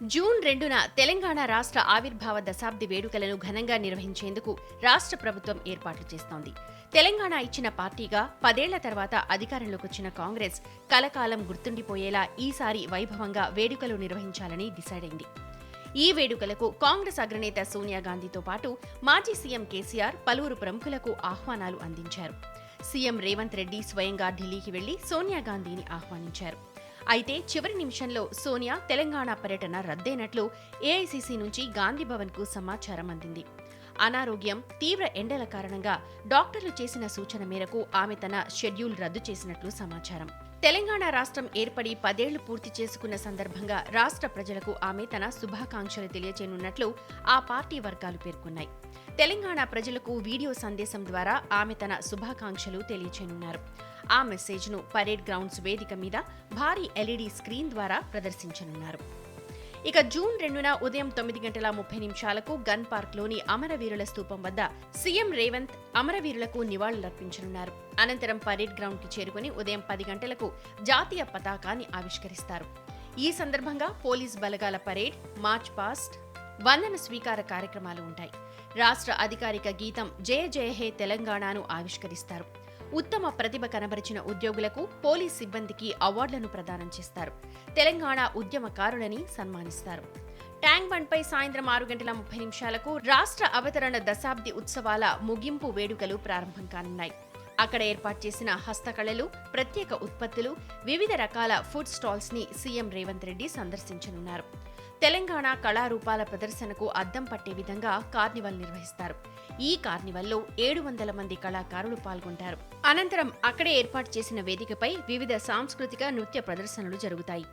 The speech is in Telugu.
జూన్ రెండున తెలంగాణ రాష్ట్ర ఆవిర్భావ దశాబ్ది వేడుకలను ఘనంగా నిర్వహించేందుకు రాష్ట్ర ప్రభుత్వం ఏర్పాట్లు చేస్తోంది. తెలంగాణ ఇచ్చిన పార్టీగా పదేళ్ళ తర్వాత అధికారంలోకి వచ్చిన కాంగ్రెస్ కలకాలం గుర్తుండిపోయేలా ఈసారి వైభవంగా వేడుకలు నిర్వహించాలని డిసైడ్ అయింది. ఈ వేడుకలకు కాంగ్రెస్ అగ్రనేత సోనియా గాంధీతో పాటు మాజీ సీఎం కేసీఆర్ పలువురు ప్రముఖులకు ఆహ్వానాలు అందించారు. సీఎం రేవంత్ రెడ్డి స్వయంగా ఢిల్లీకి వెళ్ళి సోనియా గాంధీని ఆహ్వానించారు. అయితే చివరి నిమిషంలో సోనియా తెలంగాణ పర్యటన రద్దయినట్లు ఏఐసీసీ నుంచి గాంధీ భవన్కు సమాచారం అందింది. అనారోగ్యం తీవ్ర ఎండల కారణంగా డాక్టర్లు చేసిన సూచన మేరకు ఆమె తన షెడ్యూల్ రద్దు చేసినట్లు సమాచారం. తెలంగాణ రాష్ట్రం ఏర్పడి పదేళ్ళు పూర్తి చేసుకున్న సందర్భంగా రాష్ట్ర ప్రజలకు ఆమె తన శుభాకాంక్షలు తెలియజేయనున్నట్లు ఆ పార్టీ వర్గాలు పేర్కొన్నాయి. తెలంగాణ ప్రజలకు వీడియో సందేశం ద్వారా ఆమె తన శుభాకాంక్షలు తెలియచేయనున్నారు. ఆ మెసేజ్ను పరేడ్ గ్రౌండ్స్ వేదిక మీద భారీ ఎల్ఈడీ స్క్రీన్ ద్వారా ప్రదర్శించనున్నారు. ఇక జూన్ రెండున ఉదయం తొమ్మిది గంటల ముప్పై నిమిషాలకు గన్ పార్క్లోని అమరవీరుల స్థూపం వద్ద సీఎం రేవంత్ అమరవీరులకు నివాళులర్పించనున్నారు. అనంతరం పరేడ్ గ్రౌండ్కి చేరుకుని ఉదయం పది గంటలకు జాతీయ పతాకాన్ని ఆవిష్కరిస్తారు. ఈ సందర్భంగా పోలీస్ బలగాల పరేడ్ మార్చ్ పాస్ట్ వందన స్వీకార కార్యక్రమాలు ఉంటాయి. రాష్ట్ర అధికారిక గీతం జయ జయ హే తెలంగాణను ఆవిష్కరిస్తారు. ఉత్తమ ప్రతిభ కనబరిచిన ఉద్యోగులకు పోలీస్ సిబ్బందికి అవార్డులను ప్రదానం చేస్తారు. తెలంగాణ ఉద్యమకారులని సన్మానిస్తారు. ట్యాంక్ బండ్పై సాయంత్రం ఆరు గంటల ముప్పై నిమిషాలకు రాష్ట్ర అవతరణ దశాబ్ది ఉత్సవాల ముగింపు వేడుకలు ప్రారంభం కానున్నాయి. అక్కడ ఏర్పాటు చేసిన హస్తకళలు ప్రత్యేక ఉత్పత్తులు వివిధ రకాల ఫుడ్ స్టాల్స్ని సీఎం రేవంత్ రెడ్డి సందర్శించనున్నారు. తెలంగాణ కళారూపాల ప్రదర్శనకు అద్దం పట్టే విధంగా కార్నివల్ నిర్వహిస్తారు. ఈ కార్నివల్లో ఏడు వందల మంది కళాకారులు పాల్గొంటారు. అనంతరం అక్కడే ఏర్పాటు చేసిన వేదికపై వివిధ సాంస్కృతిక నృత్య ప్రదర్శనలు జరుగుతాయి.